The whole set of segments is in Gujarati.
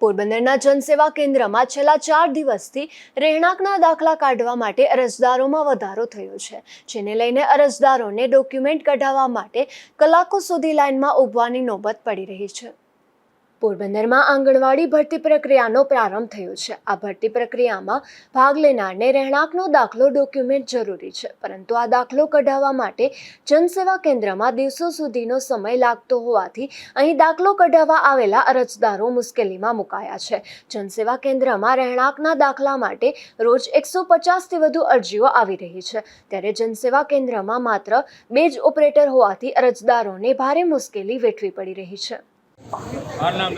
પોરબંદરના જનસેવા કેન્દ્રમાં છેલ્લા ચાર દિવસથી રહેણાંકના દાખલા કાઢવા માટે અરજદારોમાં વધારો થયો છે, જેને લઈને અરજદારોને ડોક્યુમેન્ટ કઢાવવા માટે કલાકો સુધી લાઇનમાં ઊભવાની નોબત પડી રહી છે. પોરબંદરમાં આંગણવાડી ભરતી પ્રક્રિયાનો પ્રારંભ થયો છે. આ ભરતી પ્રક્રિયામાં ભાગ લેનારને રહેણાંકનો દાખલો ડોક્યુમેન્ટ જરૂરી છે, પરંતુ આ દાખલો કઢાવવા માટે જનસેવા કેન્દ્રમાં દિવસો સુધીનો સમય લાગતો હોવાથી અહીં દાખલો કઢાવવા આવેલા અરજદારો મુશ્કેલીમાં મુકાયા છે. જનસેવા કેન્દ્રમાં રહેણાંકના દાખલા માટે રોજ એકસો પચાસથી વધુ અરજીઓ આવી રહી છે. ત્યારે જનસેવા કેન્દ્રમાં માત્ર બે જ ઓપરેટર હોવાથી અરજદારોને ભારે મુશ્કેલી વેઠવી પડી રહી છે. મારું નામ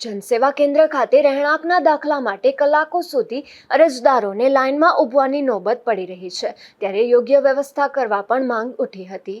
જનસેવા કેન્દ્ર ખાતે રહેણાંકના દાખલા માટે કલાકો સુધી અરજદારોને લાઇનમાં ઊભવાની નોબત પડી રહી છે. ત્યારે યોગ્ય વ્યવસ્થા કરવા પણ માંગ ઉઠી હતી.